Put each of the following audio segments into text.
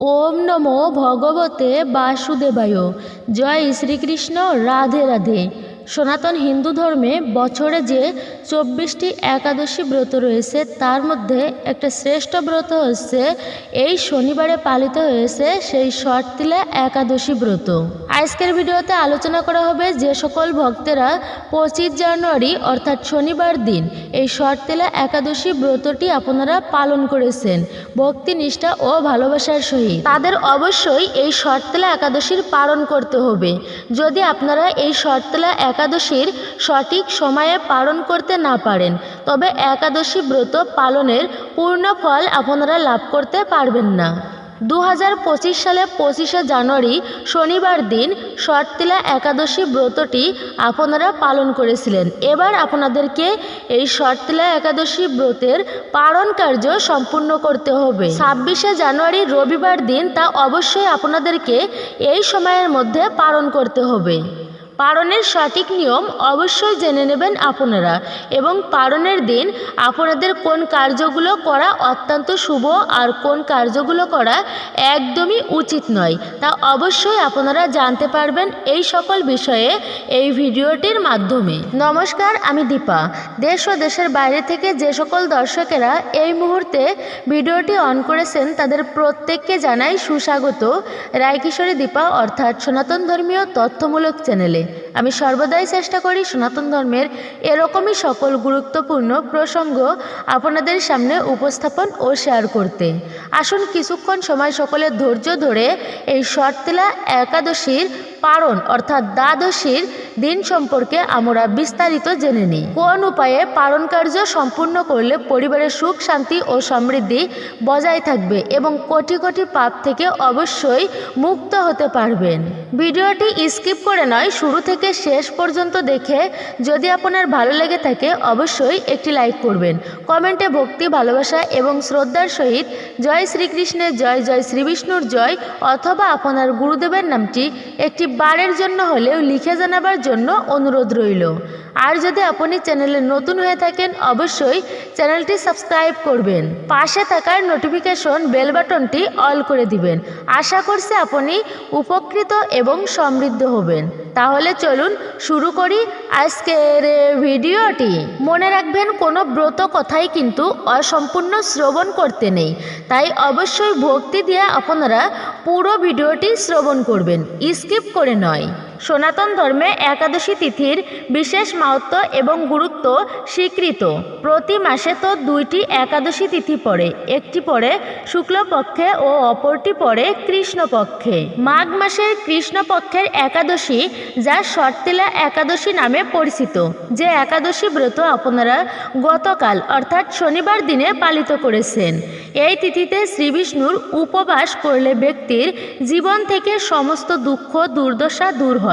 ওম নমো ভগবতে বাসুদেবায়। জয় শ্রীকৃষ্ণ রাধে রাধে। সনাতন হিন্দু ধর্মে বছরে যে চব্বিশটি একাদশী ব্রত রয়েছে, তার মধ্যে একটা শ্রেষ্ঠ ব্রত হচ্ছে, এই শনিবারে পালিত হয়েছে সেই শর্তিলা একাদশী ব্রত। আজকের ভিডিওতে আলোচনা করা হবে যে সকল ভক্তেরা পঁচিশ জানুয়ারি, অর্থাৎ শনিবার দিন, এই শর্তিলা একাদশী ব্রতটি আপনারা পালন করেছেন। ভক্তি, নিষ্ঠা ও ভালোবাসার সহিত। তাদের অবশ্যই এই শর্তলা একাদশীর পালন করতে হবে। যদি আপনারা এই শর্তলা একাদশীর সঠিক সময়ে পালন করতে না পারেন, তবে একাদশী ব্রত পালনের পূর্ণ ফল আপনারা লাভ করতে পারবেন না। দু হাজার পঁচিশ সালে পঁচিশে জানুয়ারি শনিবার দিন শর্তিলা একাদশী ব্রতটি আপনারা পালন করেছিলেন। এবার আপনাদেরকে এই শর্তিলা একাদশী ব্রতের পালন কার্য সম্পূর্ণ করতে হবে। ছাব্বিশে জানুয়ারি রবিবার দিন তা অবশ্যই আপনাদেরকে এই সময়ের মধ্যে পালন করতে হবে। পালনের সঠিক নিয়ম অবশ্যই জেনে নেবেন আপনারা এবং পালনের দিন আপনাদের কোন কার্যগুলো করা অত্যন্ত শুভ আর কোন কার্যগুলো করা একদমই উচিত নয়। তা অবশ্যই আপনারা জানতে পারবেন এই সকল বিষয়ে এই ভিডিওটির মাধ্যমে। নমস্কার, আমি দীপা। দেশ ও দেশের বাইরে থেকে যে সকল দর্শকেরা এই মুহূর্তে ভিডিওটি অন করেছেন, তাদের প্রত্যেককে জানাই সুস্বাগত। রায়কিশোরী দীপা অর্থাৎ সনাতন ধর্মীয় তথ্যমূলক চ্যানেলে। আমি সর্বদাই চেষ্টা করি সনাতন ধর্মের এরকমই সকল গুরুত্বপূর্ণ প্রসঙ্গ আপনাদের সামনে উপস্থাপন ও শেয়ার করতে। আসুন কিছুক্ষণ সময় সকলের ধৈর্য ধরে এই শর্তিলা একাদশীর পারণ, অর্থাৎ দ্বাদশীর দিন সম্পর্কে আমরা বিস্তারিত জেনে নিই। কোন উপায়ে পারণ কার্য সম্পূর্ণ করলে পরিবারের সুখ, শান্তি ও সমৃদ্ধি বজায় থাকবে এবং কোটি কোটি পাপ থেকে অবশ্যই মুক্ত হতে পারবেন? ভিডিওটি স্কিপ করে নয়, শুরু থেকে শেষ পর্যন্ত দেখে যদি আপনার ভালো লেগে থাকে, অবশ্যই একটি লাইক করবেন। কমেন্টে ভক্তি, ভালোবাসা এবং শ্রদ্ধার সহিত জয় শ্রীকৃষ্ণের জয় জয় শ্রীবিষ্ণুর জয় অথবা আপনার গুরুদেবের নামটি একটি বারের জন্য হলেও লিখে জানাবার জন্য অনুরোধ রইল। আর যদি আপনি চ্যানেলে নতুন হয়ে থাকেন, অবশ্যই চ্যানেলটি সাবস্ক্রাইব করবেন। পাশে থাকার নোটিফিকেশন বেল বাটনটি অল করে দিবেন। আশা করছি আপনি উপকৃত এবং সমৃদ্ধ হবেন। তাহলে চলুন শুরু করি আজকের ভিডিওটি। মনে রাখবেন, কোনো ব্রত কথাই কিন্তু অসম্পূর্ণ শ্রবণ করতে নেই। তাই অবশ্যই ভক্তি দিয়ে আপনারা পুরো ভিডিওটি শ্রবণ করবেন। স্কিপ করে নয়। সনাতন ধর্মে একাদশী তিথির বিশেষ মাহাত্ম এবং গুরুত্ব স্বীকৃত। প্রতি মাসে তো দুইটি একাদশী তিথি পড়ে, একটি পড়ে শুক্লপক্ষে ও অপরটি পড়ে কৃষ্ণপক্ষে। মাঘ মাসের কৃষ্ণপক্ষের একাদশী যা শর্তিলা একাদশী নামে পরিচিত, যে একাদশী ব্রত আপনারা গতকাল অর্থাৎ শনিবার দিনে পালিত করেছেন। এই তিথিতে শ্রীবিষ্ণুর উপবাস করলে ব্যক্তির জীবন থেকে সমস্ত দুঃখ, দুর্দশা দূর হয়।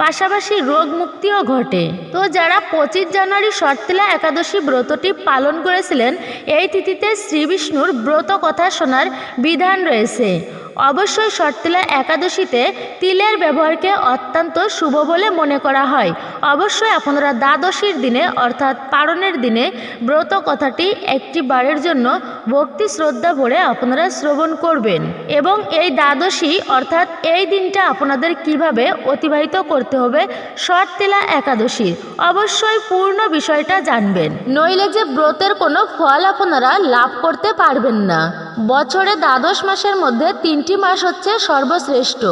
পাশাপাশি রোগ মুক্তিও ঘটে। তো যারা পঁচিশ জানুয়ারি শর্তিলা একাদশী ব্রতটি পালন করেছিলেন, এই তিথিতে শ্রীবিষ্ণুর ব্রত কথা শোনার বিধান রয়েছে। অবশ্যই শর্তিলা একাদশীতে তিলের ব্যবহারকে অত্যন্ত শুভ বলে মনে করা হয়। অবশ্যই আপনারা দ্বাদশীর দিনে, অর্থাৎ পারণের দিনে ব্রত কথাটি একটি বারের জন্য ভক্তি শ্রদ্ধা ভরে আপনারা শ্রবণ করবেন। এবং এই দ্বাদশী, অর্থাৎ এই দিনটা আপনাদের কীভাবে অতিবাহিত করতে হবে শর্তিলা একাদশী অবশ্যই পূর্ণ বিষয়টা জানবেন। নইলে যে ব্রতের কোনো ফল আপনারা লাভ করতে পারবেন না। বছরে দ্বাদশ মাসের মধ্যে তিনটি মাস হচ্ছে সর্বশ্রেষ্ঠ,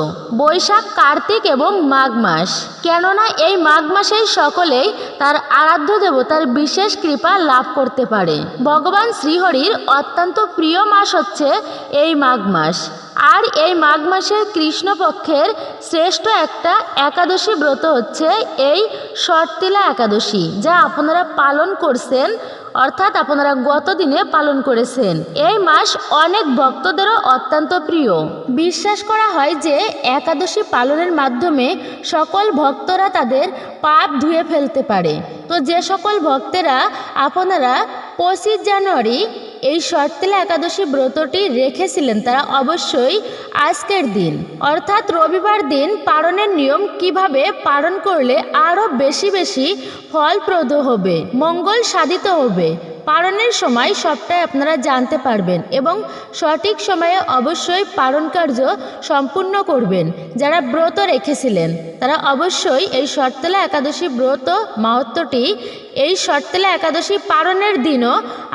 বৈশাখ, কার্তিক এবং মাঘ মাস। কেননা এই মাঘ মাসেই সকলেই তার আরাধ্য দেবতার বিশেষ কৃপা লাভ করতে পারে। ভগবান শ্রীহরির অত্যন্ত প্রিয় মাস হচ্ছে এই মাঘ মাস। আর এই মাঘ মাসের কৃষ্ণপক্ষের শ্রেষ্ঠ একটা একাদশী ব্রত হচ্ছে এই শর্তিলা একাদশী, যা আপনারা পালন করছেন অর্থাৎ আপনারা গত দিনে পালন করেছেন। এই মাস অনেক ভক্তদেরও অত্যন্ত প্রিয়। বিশ্বাস করা হয় যে একাদশী পালনের মাধ্যমে সকল ভক্তরা তাদের পাপ ধুয়ে ফেলতে পারে। তো যে সকল ভক্তেরা আপনারা পঁচিশ জানুয়ারি এই শর্তিলা একাদশী ব্রতটি রেখেছিলেন তারা অবশ্যই আজকের দিন। অর্থাৎ রবিবার দিন পালনের নিয়ম কীভাবে পালন করলে আরও বেশি বেশি ফলপ্রদ হবে, মঙ্গল সাধিত হবে। পালনের সময় সবটাই আপনারা জানতে পারবেন এবং সঠিক সময়ে অবশ্যই পালন কার্য সম্পূর্ণ করবেন। যারা ব্রত রেখেছিলেন, তারা অবশ্যই এই শর্তলা একাদশী ব্রত মাহাত্মটি এই শর্তলা একাদশী পালনের দিনও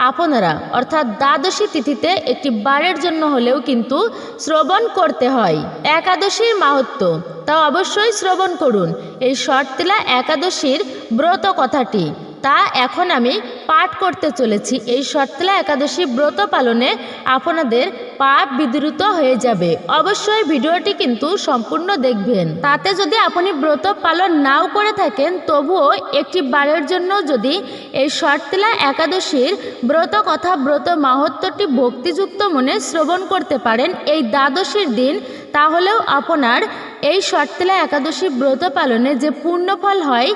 আপনারা, অর্থাৎ দ্বাদশী তিথিতে একটি বারের জন্য হলেও কিন্তু শ্রবণ করতে হয়। একাদশীর মাহাত্ম তা অবশ্যই শ্রবণ করুন। এই শর্তলা একাদশীর ব্রত কথাটি। তা এখন আমি পাঠ করতে চলেছি। এই শর্তলা একাদশী ব্রত পালনে আপনাদের পাপ বিদ্রুত হয়ে যাবে। অবশ্যই ভিডিওটি কিন্তু সম্পূর্ণ দেখবেন। তাতে যদি আপনি ব্রত পালন নাও করে থাকেন, তবুও একটি বারের জন্য যদি এই শর্তলা একাদশীর ব্রত কথা ব্রত মাহাত্মটি ভক্তিযুক্ত মনে শ্রবণ করতে পারেন এই দ্বাদশীর দিন, তাহলেও আপনার এই শর্তলা একাদশী ব্রত পালনে যে পুণ্যফল হয়,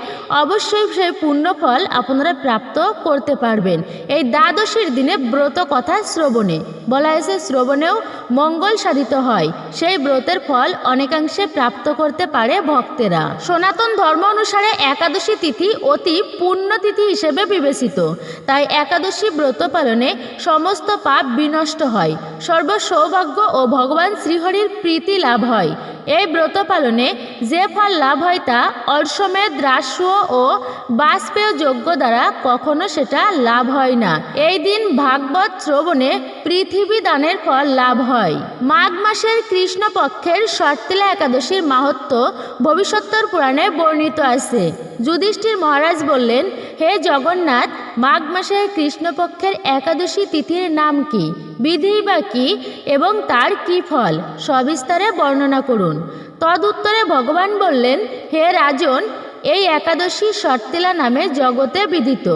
অবশ্যই সেই পুণ্যফল আপনারা প্রাপ্ত করতে পারবেন। এই দ্বাদশীর দিনে ব্রত কথা শ্রবণে। বলা হয়েছে, শ্রবণেও মঙ্গল সাধিত হয়। সেই ব্রতের ফল অনেকাংশে প্রাপ্ত করতে পারে ভক্তেরা। সনাতন ধর্ম অনুসারে একাদশী তিথি অতি পুণ্যতিথি হিসেবে বিবেচিত। তাই একাদশী ব্রত পালনে সমস্ত পাপ বিনষ্ট হয়। সর্ব সৌভাগ্য ও ভগবান শ্রীহরির প্রীতি লাভ হয়। এই ব্রত পালনে যে ফল লাভ হয় তা অর্শমেদ রাস্য ও বাষ্পেয় যজ্ঞ দ্বারা কখনো সেটা লাভ হয় না। এই দিন ভাগবত শ্রবণে পৃথিবী দানের ফল লাভ হয়। মাঘ মাসের কৃষ্ণপক্ষের শর্তিলা একাদশীর মাহাত্ম ভবিষ্যত্তর পুরাণে বর্ণিত আছে। যুধিষ্ঠির মহারাজ বললেন, হে জগন্নাথ, মাঘ মাসের কৃষ্ণপক্ষের একাদশী তিথির নাম কি? বিধি বা কি? এবং তার কি ফল? সবিস্তারে বর্ণনা করুন। তদুত্তরে ভগবান বললেন হে রাজন এই একাদশী শর্তিলা নামে জগতে বিদিত।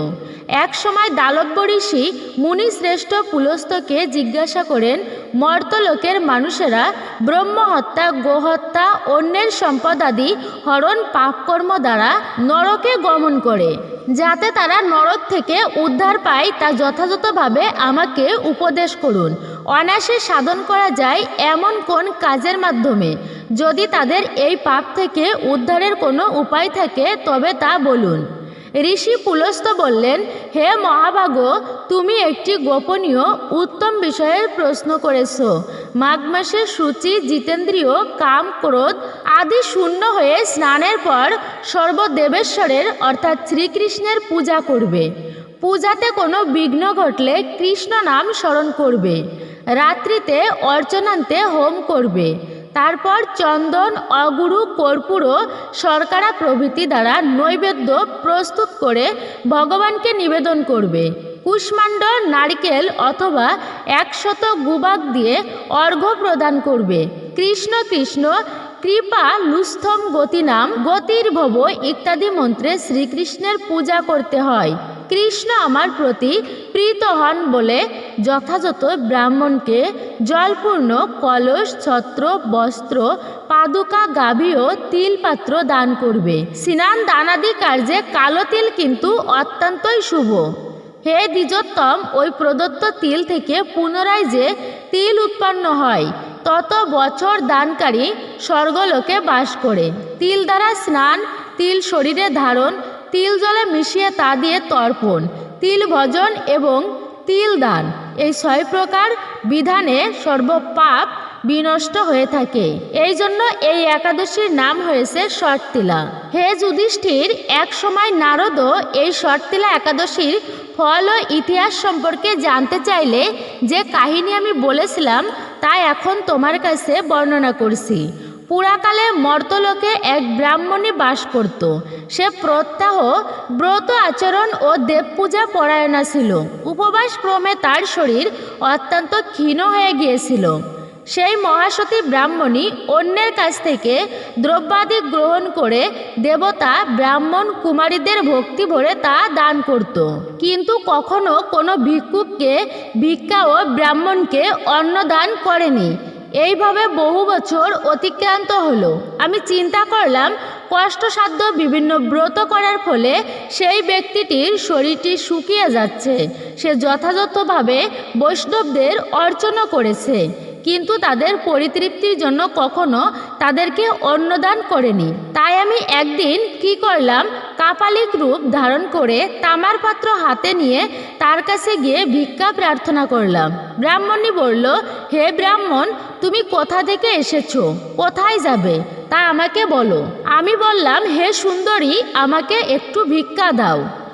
এক সময় দালব্য ঋষি মুনি শ্রেষ্ঠ পুলস্তকে জিজ্ঞাসা করেন, মর্তলোকের মানুষেরা ব্রহ্মহত্যা, গোহত্যা, অন্যের সম্পদ আদি হরণ পাপকর্ম দ্বারা নরকে গমন করে, যাতে তারা নরক থেকে উদ্ধার পায় তা যথাযথভাবে আমাকে উপদেশ করুন। অনায়াসে সাধন করা যায় এমন কোন কাজের মাধ্যমে? যদি তাদের এই পাপ থেকে উদ্ধারের কোনো উপায় থাকে, তবে তা বলুন। ঋষি পুলস্ত বললেন, হে মহাভাগ, তুমি একটি গোপনীয় উত্তম বিষয়ের প্রশ্ন করেছ। মাঘ মাসে সূচি, জিতেন্দ্রীয়, কাম, ক্রোধ আদি শূন্য হয়ে স্নানের পর সর্বদেবেশ্বরের, অর্থাৎ শ্রীকৃষ্ণের পূজা করবে। পূজাতে কোনো বিঘ্ন ঘটলে কৃষ্ণ নাম স্মরণ করবে। রাত্রিতে অর্চনান্তে হোম করবে। তারপর চন্দন, অগুরু কর্পূর শর্করা প্রভৃতি দ্বারা নৈবেদ্য প্রস্তুত করে ভগবানকে নিবেদন করবে। কুষ্মাণ্ড, নারকেল অথবা একশত গুবাক দিয়ে অর্ঘ্য প্রদান করবে। কৃষ্ণ কৃষ্ণ, কৃপা, লুস্থম গতি নাম গতির ভব ইত্যাদি মন্ত্রে শ্রীকৃষ্ণের পূজা করতে হয়। কৃষ্ণ আমার প্রতি প্রীত হন বলে যথাযথ ব্রাহ্মণকে জলপূর্ণ কলস, ছত্র, বস্ত্র, পাদুকা গাভী ও তিলপাত্র দান করবে। স্নান দানাদি কার্যে কালো তিল কিন্তু অত্যন্তই শুভ। হে দ্বিজোত্তম, ওই প্রদত্ত তিল থেকে পুনরায় যে তিল উৎপন্ন হয়, তত বছর দানকারী স্বর্গলোকে বাস করে। তিল দ্বারা স্নান, তিল শরীরে ধারণ, তিল জলে মিশিয়ে তা দিয়ে তর্পণ, তিল ভজন এবং তিল দান। এই ছয় প্রকার বিধানে সর্বপাপ বিনষ্ট হয়ে থাকে। এই জন্য এই একাদশীর নাম হয়েছে শর্তিলা হে যুধিষ্ঠির, এক সময় নারদও এই শর্তিলা একাদশীর ফল ও ইতিহাস সম্পর্কে জানতে চাইলে যে কাহিনী আমি বলেছিলাম তা এখন তোমার কাছে বর্ণনা করছি। পুরাকালে মর্তলোকে এক ব্রাহ্মণী বাস করত। সে প্রত্যাহ ব্রত আচরণ ও দেবপূজা পরায়ণা ছিল উপবাস ক্রমে তার শরীর অত্যন্ত ক্ষীণ হয়ে গিয়েছিল। সেই মহাসতী ব্রাহ্মণী অন্যের কাছ থেকে দ্রব্যাদি গ্রহণ করে দেবতা ব্রাহ্মণ কুমারীদের ভক্তি ভরে তা দান করত। কিন্তু কখনো কোনো ভিক্ষুককে, ভিক্ষা ও ব্রাহ্মণকে অন্নদান করেনি। এইভাবে বহু বছর অতিক্রান্ত হলো। আমি চিন্তা করলাম, কষ্টসাধ্য বিভিন্ন ব্রত করার ফলে সেই ব্যক্তিটির শরীরটি শুকিয়ে যাচ্ছে। সে যথাযথভাবে বৈষ্ণবদের অর্চনা করেছে। কিন্তু তাদের পরিতৃপ্তির জন্য কখনো তাদেরকে অন্নদান করেনি। তাই আমি একদিন কি করলাম, কাপালিক রূপ ধারণ করে তামার পাত্র হাতে নিয়ে তার কাছে গিয়ে ভিক্ষা প্রার্থনা করলাম। ব্রাহ্মণী বলল, হে ব্রাহ্মণ, তুমি কোথা থেকে এসেছ? কোথায় যাবে? তা আমাকে বলো। আমি বললাম, হে সুন্দরী, আমাকে একটু ভিক্ষা দাও।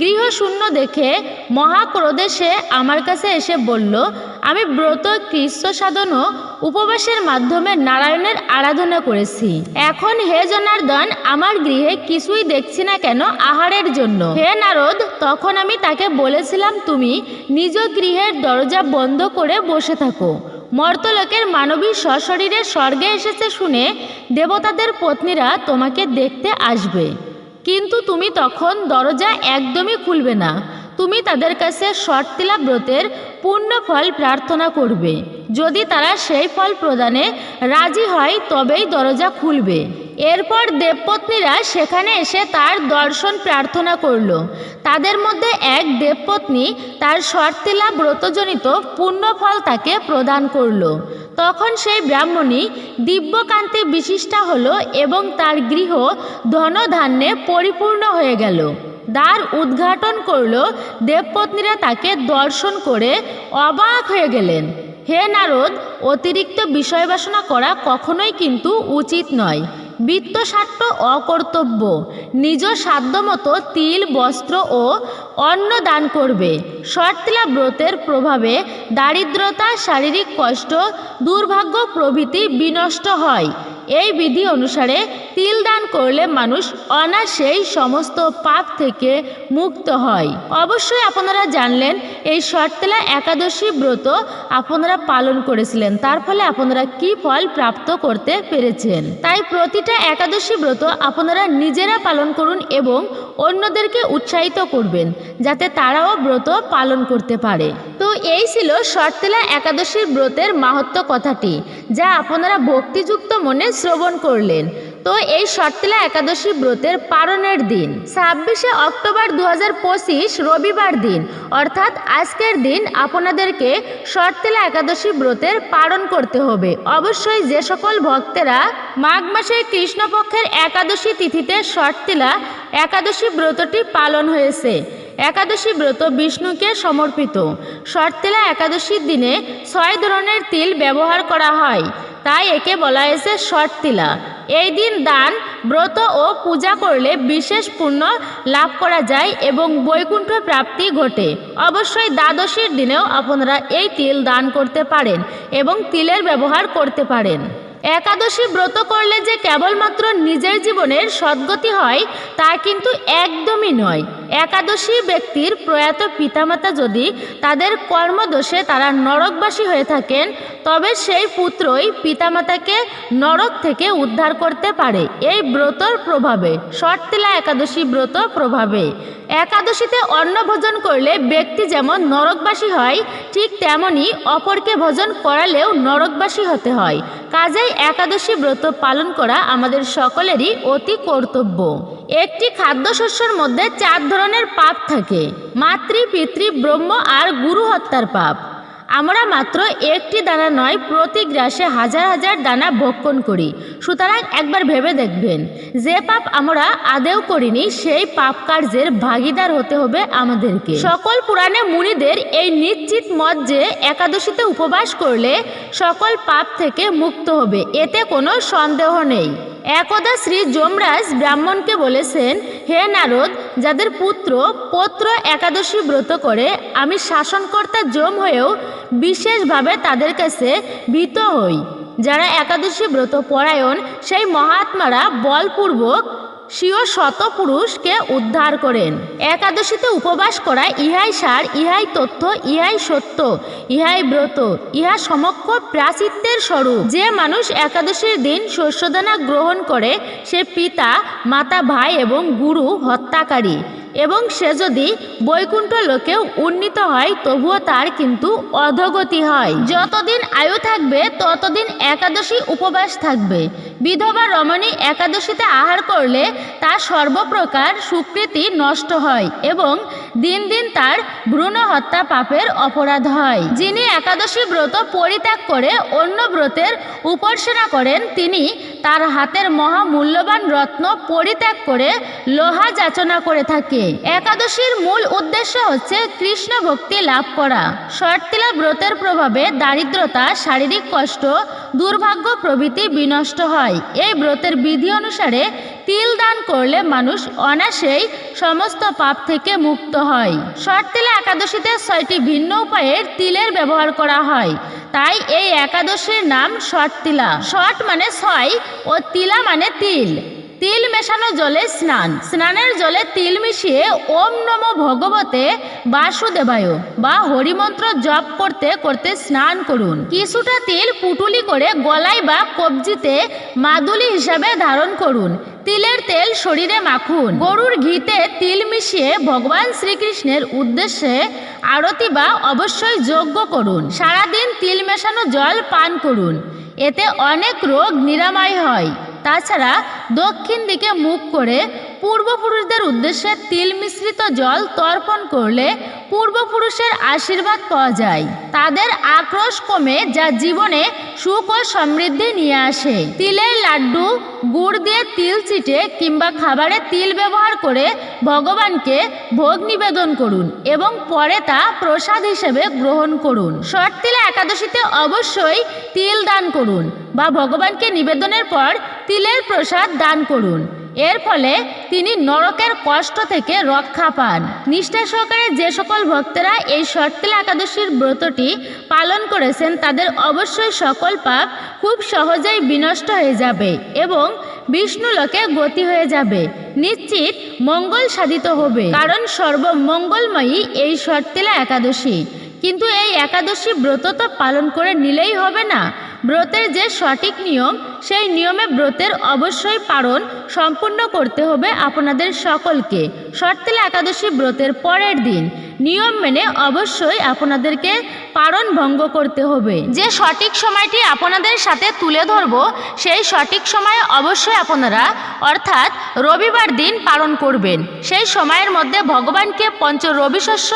গৃহ শূন্য দেখে মহাক্রোধে সে আমার কাছে এসে বলল, আমি ব্রত কৃষ্ণ সাধন ও উপবাসের মাধ্যমে নারায়ণের আরাধনা করেছি। এখন হে জনার্দন, আমার গৃহে কিছুই দেখছি না কেন আহারের জন্য? হে নারদ, তখন আমি তাকে বলেছিলাম, তুমি নিজ গৃহের দরজা বন্ধ করে বসে থাকো। মর্তলোকের মানবী সশরীরে স্বর্গে এসেছে শুনে দেবতাদের পত্নীরা তোমাকে দেখতে আসবে। কিন্তু তুমি তখন দরজা একদমই খুলবে না। তুমি তাদের কাছে শর্তিলা ব্রতের পূর্ণ ফল প্রার্থনা করবে। যদি তারা সেই ফল প্রদানে রাজি হয়, তবেই দরজা খুলবে। এরপর দেবপত্নীরা সেখানে এসে তার দর্শন প্রার্থনা করল। তাদের মধ্যে এক দেবপত্নী তার শর্তিলা ব্রতজনিত পুণ্যফল তাকে প্রদান করল। তখন সেই ব্রাহ্মণী দিব্যকান্তি বিশিষ্টা হল এবং তার গৃহ ধনধান্যে পরিপূর্ণ হয়ে গেল। দ্বার উদ্ঘাটন করল। দেবপত্নীরা তাকে দর্শন করে অবাক হয়ে গেলেন। হে নারদ, অতিরিক্ত বিষয় বাসনা করা কখনোই কিন্তু উচিত নয়। বৃত্তস্বার্থ অকর্তব্য। নিজ সাধ্যমতো তিল, বস্ত্র ও অন্ন দান করবে। শর্তিলা ব্রতের প্রভাবে দারিদ্রতা, শারীরিক কষ্ট, দুর্ভাগ্য প্রভৃতি বিনষ্ট হয়। এই বিধি অনুসারে তিল দান করলে মানুষ অনাসেই সমস্ত পাপ থেকে মুক্ত হয়। অবশ্যই আপনারা জানলেন, এই শর্তলা একাদশী ব্রত আপনারা পালন করেছিলেন। তার ফলে আপনারা কি ফল প্রাপ্ত করতে পেরেছেন? তাই প্রতিটা একাদশী ব্রত আপনারা নিজেরা পালন করুন এবং অন্যদেরকে উৎসাহিত করবেন, যাতে তারাও ব্রত পালন করতে পারে। তো এই ছিল শর্তেলা একাদশীর ব্রতের মাহাত্ম কথাটি, যা আপনারা ভক্তিযুক্ত মনে শ্রবণ করলেন। তো এই শর্তিলা একাদশী ব্রতের পালনের দিন। ছাব্বিশে অক্টোবর দু হাজার পঁচিশ, রবিবার দিন। অর্থাৎ আজকের দিন আপনাদেরকে শর্তিলা একাদশী ব্রতের পালন করতে হবে। অবশ্যই যে সকল ভক্তেরা মাঘ মাসে কৃষ্ণপক্ষের একাদশী তিথিতে শর্তিলা একাদশী ব্রতটি পালন হয়েছে একাদশী ব্রত বিষ্ণুকে সমর্পিত। শর্তিলা একাদশীর দিনে ছয় ধরনের তিল ব্যবহার করা হয়। তাই একে বলা হয়েছে শর্তিলা। এই দিন দান, ব্রত ও পূজা করলে বিশেষ পুণ্য লাভ করা যায় এবং বৈকুণ্ঠ প্রাপ্তি ঘটে। অবশ্যই দ্বাদশীর দিনেও আপনারা এই তিল দান করতে পারেন এবং তিলের ব্যবহার করতে পারেন। একাদশী ব্রত করলে যে কেবলমাত্র নিজের জীবনের সদ্গতি হয়, তা কিন্তু একদমই নয়। একাদশী ব্যক্তির প্রয়াত পিতামাতা যদি তাদের কর্মদোষে তারা নরকবাসী হয়ে থাকেন, তবে সেই পুত্রই পিতামাতাকে নরক থেকে উদ্ধার করতে পারে। এই ব্রতর প্রভাবে শর্তিলা একাদশী ব্রত প্রভাবে। একাদশীতে অন্ন ভোজন করলে ব্যক্তি যেমন নরকবাসী হয়, ঠিক তেমনি অপরকে ভোজন করালেও নরকবাসী হতে হয়। কাজেই একাদশী ব্রত পালন করা আমাদের সকলেরই অতি কর্তব্য। একটি খাদ্যশস্যর মধ্যে চার ধরনের পাপ থাকে। মাতৃ, পিতৃ, ব্রহ্ম আর গুরু হত্যার পাপ। আমরা মাত্র একটি দানা নয়, প্রতি গ্রাসে হাজার হাজার দানা ভক্ষণ করি। সুতরাং একবার ভেবে দেখবেন, যে পাপ আমরা আদেও করিনি, সেই পাপ কার্যের ভাগিদার হতে হবে আমাদেরকে। সকল পুরাণে মুনিদের এই নিশ্চিত মত যে একাদশীতে উপবাস করলে সকল পাপ থেকে মুক্ত হবে, এতে কোনো সন্দেহ নেই। একদা শ্রী যমরাজ ব্রাহ্মণকে বলেছেন, হে নারদ, যাদের পুত্র পত্র একাদশী ব্রত করে, আমি শাসনকর্তা যম হয়েও বিশেষভাবে তাদের কাছে ভীত হই। যারা একাদশী ব্রত পরায়ণ, সেই মহাত্মারা বলপূর্বক স্বীয় শত পুরুষকে উদ্ধার করেন। একাদশীতে উপবাস করা ইহাই সার, ইহাই তথ্য ইহাই সত্য, ইহাই ব্রত, ইহা সমক্ষ প্রাচিত্যের স্বরূপ। যে মানুষ একাদশীর দিন শস্যদানা গ্রহণ করে, সে পিতা, মাতা, ভাই এবং গুরু হত্যাকারী এবং সে যদি বৈকুণ্ঠ লোকেও উন্নীত হয়, তবুও তার কিন্তু অধগতি হয়। যতদিন আয়ু থাকবে, ততদিন একাদশী উপবাস থাকবে। বিধবা রমণী একাদশীতে আহার করলে তার সর্বপ্রকার সুকৃতি নষ্ট হয় এবং দিন দিন তার ভ্রূণ হত্যা পাপের অপরাধ হয়। যিনি একাদশী ব্রত পরিত্যাগ করে অন্য ব্রতের উপাসনা করেন, তিনি তার হাতের মহামূল্যবান রত্ন পরিত্যাগ করে লোহা যাচনা করে থাকে। একাদশীর মূল উদ্দেশ্য হচ্ছে কৃষ্ণ ভক্তি লাভ করা। শর্তিলা ব্রতের প্রভাবে দারিদ্রতা, শারীরিক কষ্ট, দুর্ভাগ্য প্রভৃতি বিনষ্ট হয়। এই ব্রতের বিধি অনুসারে তিল দান করলে মানুষ অনাসেই সমস্ত পাপ থেকে মুক্ত হয়। শর্তিলা একাদশীতে ছয়টি ভিন্ন উপায়ের তিলের ব্যবহার করা হয়। তাই এই একাদশীর নাম শর্তিলা শট মানে ছয় ও তিলা মানে তিল। তিল মেশানো জলে স্নান। স্নানের জলে তিল মিশিয়ে ওম নম ভগবতে বাসুদেবায় বা হরিমন্ত্র জপ করতে করতে স্নান করুন। কিছুটা তিল পুটুলি করে গলায় বা কবজিতে মাদুলি হিসাবে ধারণ করুন। তিলের তেল শরীরে মাখুন। গরুর ঘিতে তিল মিশিয়ে ভগবান শ্রীকৃষ্ণের উদ্দেশ্যে আরতি বা অবশ্যই যজ্ঞ করুন। সারাদিন তিল মেশানো জল পান করুন। এতে অনেক রোগ নিরাময় হয়। তাছাড়া দক্ষিণ দিকে মুখ করে পূর্বপুরুষদের উদ্দেশ্যে তিল মিশ্রিত জল তর্পণ করলে পূর্বপুরুষের আশীর্বাদ পাওয়া যায়। তাদের আক্রোশ কমে যা জীবনে সুখ ও সমৃদ্ধি নিয়ে আসে। তিলের লাড্ডু, গুড় দিয়ে তিল চিটে কিংবা খাবারে তিল ব্যবহার করে ভগবানকে ভোগ নিবেদন করুন এবং পরে তা প্রসাদ হিসেবে গ্রহণ করুন। শর্তিলা একাদশীতে অবশ্যই তিল দান করুন বা ভগবানকে নিবেদনের পর তিলের প্রসাদ দান করুন। এর ফলে তিনি নরকের কষ্ট থেকে রক্ষা পান। নিষ্ঠা সহকারে যে সকল ভক্তেরা এই শর্তিলা একাদশীর ব্রতটি পালন করেছেন, তাদের অবশ্যই সকল পাপ খুব সহজেই বিনষ্ট হয়ে যাবে এবং বিষ্ণুলোকে গতি হয়ে যাবে। নিশ্চিত মঙ্গল সাধিত হবে। কারণ সর্বমঙ্গলময়ী এই শর্তিলা একাদশী। কিন্তু এই একাদশী ব্রত তো পালন করে নিলেই হবে না। ব্রতের যে সঠিক নিয়ম সেই নিয়মে ব্রতের অবশ্যই পালন সম্পূর্ণ করতে হবে আপনাদের সকলকে। শর্তিলা একাদশী ব্রতের পরের দিন। নিয়ম মেনে অবশ্যই আপনাদেরকে পারণ ভঙ্গ করতে হবে। যে সঠিক সময়টি আপনাদের সাথে তুলে ধরব, সেই সঠিক সময়ে অবশ্যই আপনারা, অর্থাৎ রবিবার দিন পালন করবেন। সেই সময়ের মধ্যে ভগবানকে পঞ্চ রবিশস্য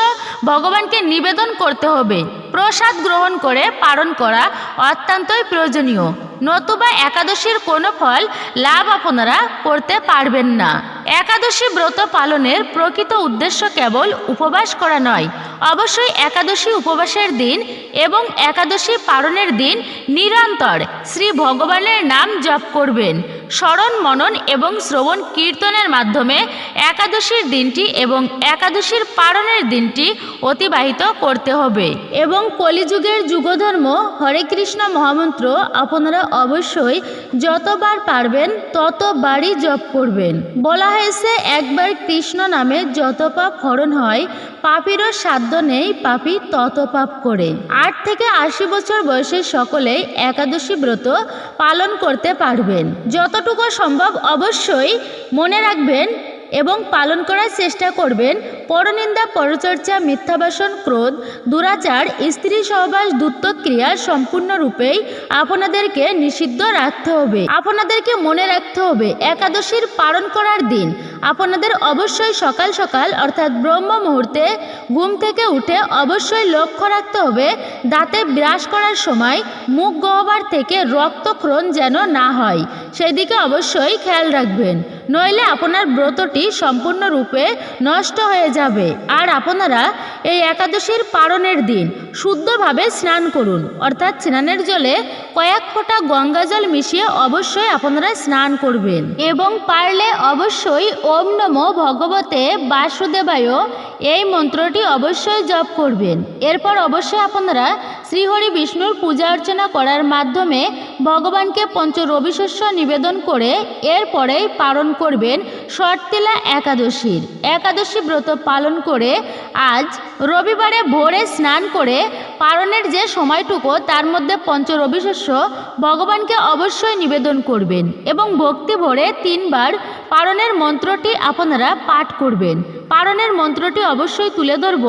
ভগবানকে নিবেদন করতে হবে। প্রসাদ গ্রহণ করে পালন করা অত্যন্তই প্রয়োজনীয়। নতুবা একাদশীর কোনো ফল লাভ আপনারা করতে পারবেন না। একাদশী ব্রত পালনের প্রকৃত উদ্দেশ্য কেবল উপবাস করা নয়। অবশ্যই একাদশী উপবাসের দিন এবং একাদশী পালনের দিন নিরন্তর শ্রী ভগবানের নাম জপ করবেন। স্মরণ, মনন এবং শ্রবণ কীর্তনের মাধ্যমে একাদশীর দিনটি এবং একাদশীর পালনের দিনটি অতিবাহিত করতে হবে। এবং কলিযুগের যুগধর্ম হরে কৃষ্ণ মহামন্ত্র আপনারা অবশ্যই যতবার পারবেন ততবারই জপ করবেন। বলা হয়েছে একবার কৃষ্ণ নামে যত পাপ হরণ হয়, পাপিরও সাধ্য নেই পাপি তত পাপ করে। আট থেকে আশি বছর বয়সের সকলেই একাদশী ব্রত পালন করতে পারবেন। যতটুকু সম্ভব অবশ্যই মনে রাখবেন এবং পালন করার চেষ্টা করবেন। পরনিন্দা, পরচর্চা, মিথ্যাবাসন, ক্রোধ, দুরাচার, স্ত্রী সহবাস, দুত্তক্রিয়া সম্পূর্ণরূপেই আপনাদেরকে নিষিদ্ধ রাখতে হবে। আপনাদেরকে মনে রাখতে হবে, একাদশীর পালন করার দিন আপনাদের অবশ্যই সকাল সকাল অর্থাৎ ব্রহ্ম মুহূর্তে ঘুম থেকে উঠে অবশ্যই লক্ষ্য রাখতে হবে, দাঁতে ব্রাশ করার সময় মুখ গহ্বর থেকে রক্তক্ষরণ যেন না হয়। সেদিকে অবশ্যই খেয়াল রাখবেন। নইলে আপনার ব্রতটি সম্পূর্ণরূপে নষ্ট হয়ে যাবে। আর আপনারা এই একাদশীর পারণের দিন শুদ্ধভাবে স্নান করুন। অর্থাৎ স্নানের জলে কয়েক ফোঁটা গঙ্গা জল মিশিয়ে অবশ্যই আপনারা স্নান করবেন। এবং পারলে অবশ্যই ওম নমো ভগবতে বাসুদেবায় এই মন্ত্রটি অবশ্যই জপ করবেন। এরপর অবশ্যই আপনারা শ্রীহরি বিষ্ণুর পূজা অর্চনা করার মাধ্যমে ভগবানকে পঞ্চ রবিশস্য নিবেদন করে এরপরেই পালন করবেন শর্তিলা একাদশীর। একাদশী ব্রত পালন করে আজ রবিবারে ভোরে স্নান করে পালনের যে সময়টুকু, তার মধ্যে পঞ্চ রবিশস্য ভগবানকে অবশ্যই নিবেদন করবেন এবং ভক্তি ভরে তিনবার পালনের মন্ত্রটি আপনারা পাঠ করবেন। পালনের মন্ত্রটি অবশ্যই তুলে ধরব।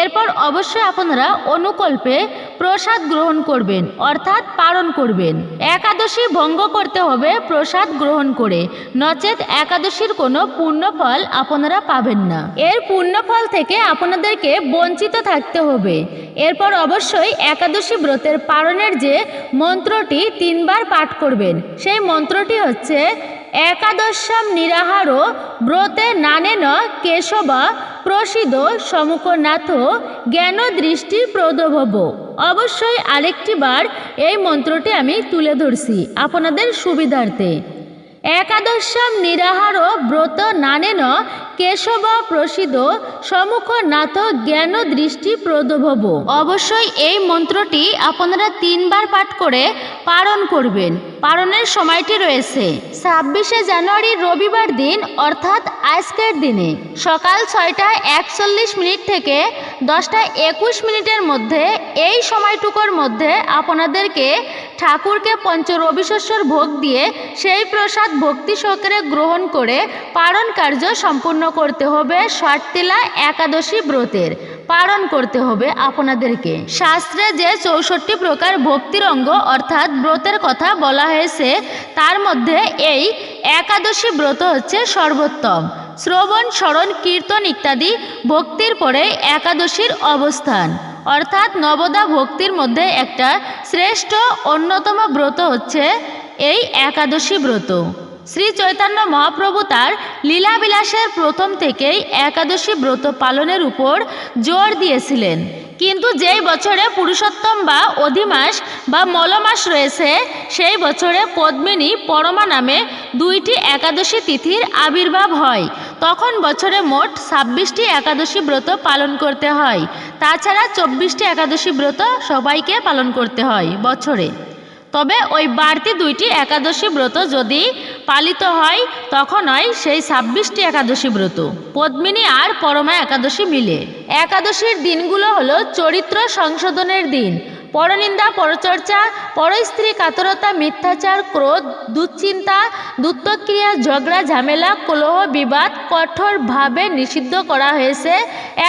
এরপর অবশ্যই আপনারা অনুকল্পে প্রসাদ গ্রহণ করবেন, অর্থাৎ পারণ করবেন। একাদশী ভঙ্গ করতে হবে, প্রসাদ গ্রহণ করে। নচেত একাদশীর কোনো পুণ্যফল আপনারা পাবেন না। এর পুণ্যফল থেকে আপনাদেরকে বঞ্চিত থাকতে হবে। এরপর অবশ্যই একাদশী ব্রতের পারণের যে মন্ত্রটি তিনবার পাঠ করবেন, সেই মন্ত্রটি হচ্ছে একাদশাম নিরাহার ব্রতে নানেন কেশব প্রসিদ সমুখনাথ জ্ঞান দৃষ্টি প্রদভব। অবশ্যই আরেকটি বার এই মন্ত্রটি আমি তুলে ধরছি। আপনাদের সুবিধার্থে। একাদশাম নিরাহার ব্রত নানেন কেশব প্রসিদ্ধ সমুখ নাথ জ্ঞান দৃষ্টি প্রদভব। অবশ্যই এই মন্ত্রটি আপনারা তিনবার পাঠ করে পালন করবেন। পালনের সময়টি রয়েছে ছাব্বিশে জানুয়ারি রবিবার দিন, অর্থাৎ আজকের দিনে। সকাল ছয়টা একচল্লিশ মিনিট থেকে দশটা একুশ মিনিটের মধ্যে এই সময়টুকুর মধ্যে আপনাদেরকে ঠাকুরকে পঞ্চ রবিশস্যর ভোগ দিয়ে সেই প্রসাদ ভক্তি সহকারে গ্রহণ করে পালন কার্য সম্পূর্ণ করতে হবে ষটতিলা একাদশী ব্রতের। পালন করতে হবে আপনাদেরকে। শাস্ত্রে যে চৌষট্টি প্রকার ভক্তির অঙ্গ অর্থাৎ ব্রতের কথা বলা হয়েছে, তার মধ্যে এই একাদশী ব্রত হচ্ছে সর্বোত্তম। শ্রবণ, স্মরণ, কীর্তন ইত্যাদি ভক্তির পরে একাদশীর অবস্থান। অর্থাৎ নবদা ভক্তির মধ্যে একটা শ্রেষ্ঠ অন্যতম ব্রত হচ্ছে এই একাদশী ব্রত। শ্রী চৈতন্য মহাপ্রভু তার লীলাবিলাসের প্রথম থেকেই একাদশী ব্রত পালনের উপর জোর দিয়েছিলেন। কিন্তু যেই বছরে পুরুষোত্তম বা অধিমাস বা মলমাস রয়েছে, সেই বছরে পদ্মিনী পরমা নামে দুইটি একাদশী তিথির আবির্ভাব হয়। তখন বছরে মোট ছাব্বিশটি একাদশী ব্রত পালন করতে হয়। তাছাড়া চব্বিশটি একাদশী ব্রত সবাইকে পালন করতে হয় বছরে। তবে ওই বাড়তি দুইটি একাদশী ব্রত যদি পালিত হয়, তখন হয় সেই ছাব্বিশটি একাদশী ব্রত। পদ্মিনী আর পরমা একাদশী মিলে। একাদশীর দিনগুলো হলো চরিত্র সংশোধনের দিন। পরনিন্দা, পরচর্চা, পরস্ত্রী, কাতরতা, মিথ্যাচার, ক্রোধ, দুশ্চিন্তা, দুত্তক্রিয়া, ঝগড়া, ঝামেলা, কলহ, বিবাদ কঠোরভাবে নিষিদ্ধ করা হয়েছে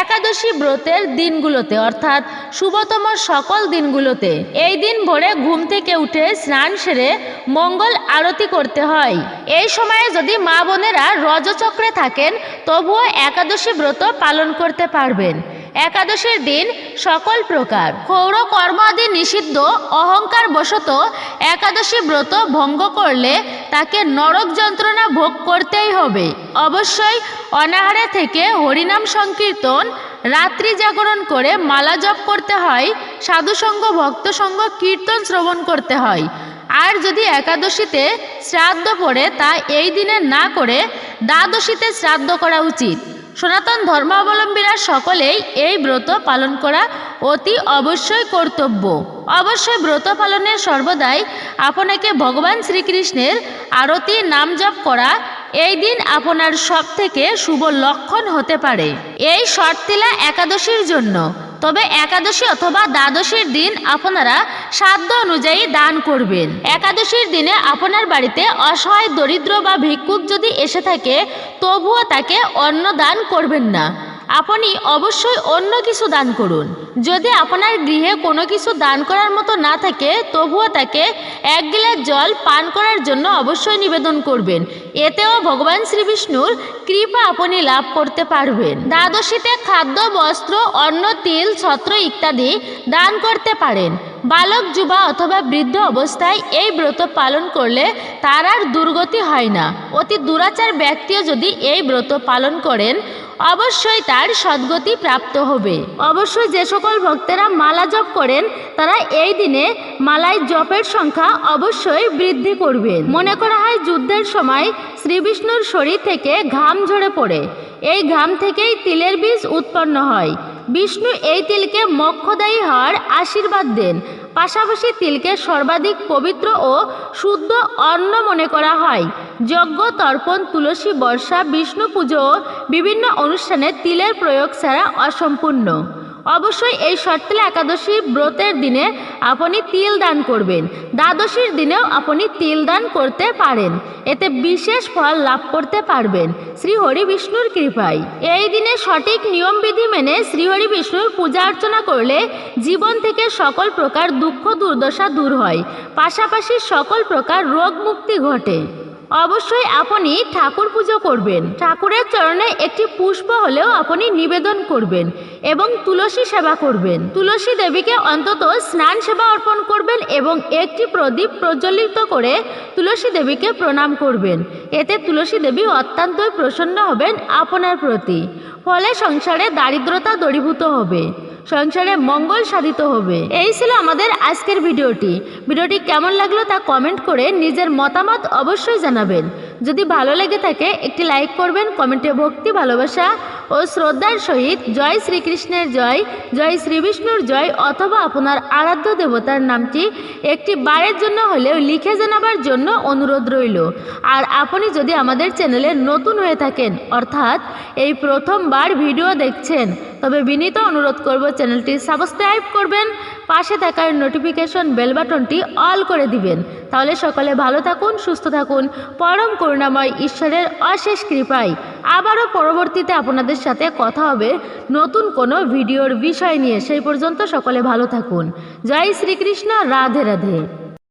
একাদশী ব্রতের দিনগুলোতে, অর্থাৎ শুভতম সকল দিনগুলোতে। এই দিন ভোরে ঘুম থেকে উঠে স্নান সেরে মঙ্গল আরতি করতে হয়। এই সময়ে যদি মা বোনেরা রজচক্রে থাকেন, তবুও একাদশী ব্রত পালন করতে পারবেন। একাদশীর দিন সকল প্রকার। ক্ষৌর কর্ম আদি নিষিদ্ধ, অহংকার বশত একাদশী ব্রত ভঙ্গ করলে তাকে নরক যন্ত্রণা ভোগ করতেই হবে। অবশ্যই অনাহারে থেকে হরিনাম সংকীর্তন, রাত্রি জাগরণ করে মালা জপ করতে হয়, সাধুসঙ্গ, ভক্তসঙ্গ, কীর্তন শ্রবণ করতে হয়। আর যদি একাদশীতে শ্রাদ্ধ পড়ে তা এই দিনে না করে দ্বাদশীতে শ্রাদ্ধ করা উচিত। সনাতন ধর্মাবলম্বীরা সকলেই এই ব্রত পালন করা অতি অবশ্যই কর্তব্য। অবশ্যই ব্রত পালনের সর্বদাই আপনাকে ভগবান শ্রীকৃষ্ণের আরতি নাম জপ করা এই দিন আপনার সব থেকে শুভ লক্ষণ হতে পারে। এই শর্তিলা একাদশীর জন্য তবে একাদশী অথবা দ্বাদশীর দিন আপনারা সাধ্য অনুযায়ী দান করবেন। একাদশীর দিনে আপনার বাড়িতে অসহায় দরিদ্র বা ভিক্ষুক যদি এসে থাকে, তবুও তাকে অন্ন দান করবেন না। আপনি অবশ্যই অন্য কিছু দান করুন। যদি আপনার গৃহে কোনো কিছু দান করার মতো না থাকে, তবুও তাকে এক গিলাস জল পান করার জন্য অবশ্যই নিবেদন করবেন। এতেও ভগবান শ্রীবিষ্ণুর কৃপা আপনি লাভ করতে পারবেন। দ্বাদশীতে খাদ্য, বস্ত্র, অন্ন, তিল, ছত্র ইত্যাদি দান করতে পারেন। বালক, যুবা অথবা বৃদ্ধ অবস্থায় এই ব্রত পালন করলে তার আর দুর্গতি হয় না। অতি দুরাচার ব্যক্তিও যদি এই ব্রত পালন করেন অবশ্যই তার সদ্গতি প্রাপ্ত হবে। অবশ্যই যে সকল ভক্তেরা মালা জপ করেন, তারা এই দিনে মালায় জপের সংখ্যা অবশ্যই বৃদ্ধি করবেন মনে করা হয় যুদ্ধের সময় শ্রীবিষ্ণুর শরীর থেকে ঘাম ঝরে পড়ে। এই ঘাম থেকেই তিলের বীজ উৎপন্ন হয়। বিষ্ণু এই তিলকে মক্ষদায়ী হওয়ার আশীর্বাদ দেন। পাশাপাশি তিলকে সর্বাধিক পবিত্র ও শুদ্ধ অন্ন মনে করা হয়। যজ্ঞ, তর্পণ, তুলসী, বর্ষা, বিষ্ণু পুজো বিভিন্ন অনুষ্ঠানে তিলের প্রয়োগ ছাড়া অসম্পূর্ণ। অবশ্যই এই শর্তলা একাদশী ব্রতের দিনে আপনি তিল দান করবেন। দ্বাদশীর দিনেও আপনি তিল দান করতে পারেন। এতে বিশেষ ফল লাভ করতে পারবেন। শ্রীহরি বিষ্ণুর কৃপায়। এই দিনে সঠিক নিয়মবিধি মেনে শ্রীহরি বিষ্ণুর পূজা অর্চনা করলে জীবন থেকে সকল প্রকার দুঃখ দুর্দশা দূর হয়। পাশাপাশি সকল প্রকার রোগ মুক্তি ঘটে। অবশ্যই আপনি ঠাকুর পুজো করবেন। ঠাকুরের চরণে একটি পুষ্প হলেও আপনি নিবেদন করবেন এবং তুলসী সেবা করবেন। তুলসী দেবীকে অন্তত স্নান সেবা অর্পণ করবেন এবং একটি প্রদীপ প্রজ্বলিত করে তুলসী দেবীকে প্রণাম করবেন। এতে তুলসী দেবী অত্যন্তই প্রসন্ন হবেন আপনার প্রতি। ফলে সংসারে দারিদ্রতা দূরীভূত হবে। সংসারে মঙ্গল সাধিত হবে। এই ছিল আমাদের আজকের ভিডিওটি। ভিডিওটি কেমন লাগল তা কমেন্ট করে নিজের মতামত অবশ্যই জানাবেন। যদি ভালো লেগে থাকে, একটি লাইক করবেন কমেন্টে ভক্তি, ভালোবাসা ও শ্রদ্ধার সহিত জয় শ্রীকৃষ্ণের জয় জয় শ্রীবিষ্ণুর জয় অথবা আপনার আরাধ্য দেবতার নামটি একটি বারের জন্য হলেও লিখে জানাবার জন্য অনুরোধ রইল। আর আপনি যদি আমাদের চ্যানেলে নতুন হয়ে থাকেন, অর্থাৎ এই প্রথমবার ভিডিও দেখছেন, তবে বিনীত অনুরোধ করব চ্যানেলটি সাবস্ক্রাইব করবেন, পাশে থাকার নোটিফিকেশন বেল বাটনটি অল করে দিবেন। তাহলে সকলে ভালো থাকুন, সুস্থ থাকুন। পরম করুণাময় ঈশ্বরের অশেষ কৃপায়। আবারও পরবর্তীতে আপনাদের সাথে কথা হবে নতুন কোনো ভিডিওর বিষয় নিয়ে। সেই পর্যন্ত সকলে ভালো থাকুন। জয় শ্রীকৃষ্ণ, রাধে রাধে।